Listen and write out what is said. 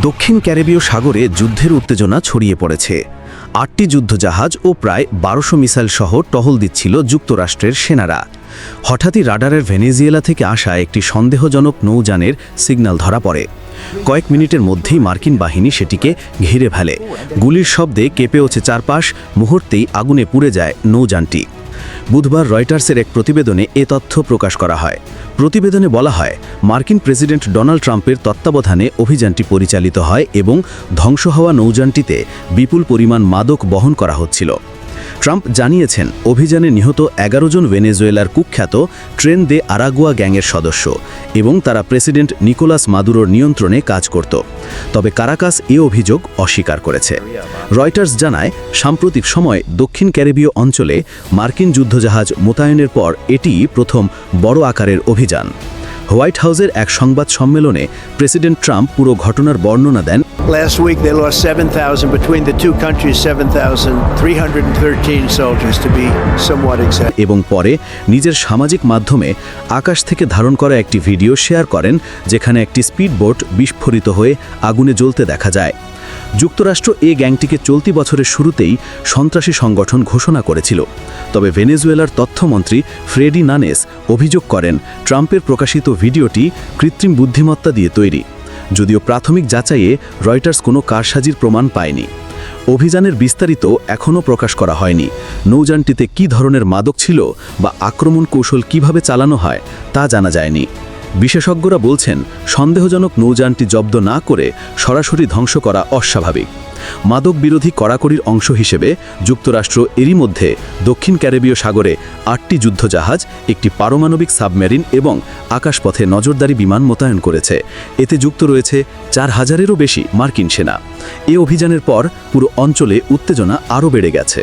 দক্ষিণ ক্যারিবীয় সাগরে যুদ্ধের উত্তেজনা ছড়িয়ে পড়েছে। আটটি যুদ্ধজাহাজ ও প্রায় বারোশো মিসাইল সহ টহল দিচ্ছিল যুক্তরাষ্ট্রের সেনারা। হঠাৎই রাডারের ভেনেজুয়েলা থেকে আসা একটি সন্দেহজনক নৌযানের সিগন্যাল ধরা পড়ে। কয়েক মিনিটের মধ্যেই মার্কিন বাহিনী সেটিকে ঘিরে ফেলে। গুলির শব্দে কেঁপে ওঠে চারপাশ, মুহূর্তেই আগুনে পুড়ে যায় নৌযানটি। বুধবার রয়টার্সের এক প্রতিবেদনে এ তথ্য প্রকাশ করা হয়। প্রতিবেদনে বলা হয়, মার্কিন প্রেসিডেন্ট ডোনাল্ড ট্রাম্পের তত্ত্বাবধানে অভিযানটি পরিচালিত হয় এবং ধ্বংস হওয়া নৌযানটিতে বিপুল পরিমাণ মাদক বহন করা হচ্ছিল। ট্রাম্প জানিয়েছেন, অভিযানে নিহত এগারো জন ভেনেজুয়েলার কুখ্যাত ট্রেন দে আরাগুয়া গ্যাংয়ের সদস্য এবং তারা প্রেসিডেন্ট নিকোলাস মাদুরোর নিয়ন্ত্রণে কাজ করত। তবে কারাকাস এ অভিযোগ অস্বীকার করেছে। রয়টার্স জানায়, সাম্প্রতিক সময় দক্ষিণ ক্যারিবীয় অঞ্চলে মার্কিন যুদ্ধজাহাজ মোতায়েনের পর এটিই প্রথম বড় আকারের অভিযান। হোয়াইট হাউসের এক সংবাদ সম্মেলনে প্রেসিডেন্ট ট্রাম্প পুরো ঘটনার বর্ণনা দেন Last week, they lost 7,000 between the two countries, 7,313 soldiers to be somewhat exact. এবং পরে নিজের সামাজিক মাধ্যমে আকাশ থেকে ধারণ করা একটি ভিডিও শেয়ার করেন যেখানে একটি স্পিডবোট বিস্ফোরিত হয়ে আগুনে জ্বলতে দেখা যায়। যুক্তরাষ্ট্র এই গ্যাংটিকে চলতি বছরের শুরুতেই সন্ত্রাসী সংগঠন ঘোষণা করেছিল। তবে ভেনেজুয়েলার তথ্যমন্ত্রী ফ্রেডি নানেস অভিযোগ করেন ট্রাম্পের প্রকাশিত ভিডিওটি কৃত্রিম বুদ্ধিমত্তা দিয়ে তৈরি। যদিও প্রাথমিক যাচাইয়ে রয়টার্স কোনো কারসাজির প্রমাণ পায়নি। অভিযানের বিস্তারিত এখনও প্রকাশ করা হয়নি। নৌযানটিতে কি ধরনের মাদক ছিল বা আক্রমণ কৌশল কীভাবে চালানো হয় তা জানা যায়নি। বিশেষজ্ঞরা বলছেন, সন্দেহজনক নৌযানটি জব্দ না করে সরাসরি ধ্বংস করা অস্বাভাবিক। মাদক বিরোধী কড়াকড়ির অংশ হিসেবে যুক্তরাষ্ট্র এরই মধ্যে দক্ষিণ ক্যারিবীয় সাগরে আটটি যুদ্ধজাহাজ, একটি পারমাণবিক সাবমেরিন এবং আকাশপথে নজরদারি বিমান মোতায়েন করেছে। এতে যুক্ত রয়েছে চার হাজারেরও বেশি মার্কিন সেনা। এ অভিযানের পর পুরো অঞ্চলে উত্তেজনা আরও বেড়ে গেছে।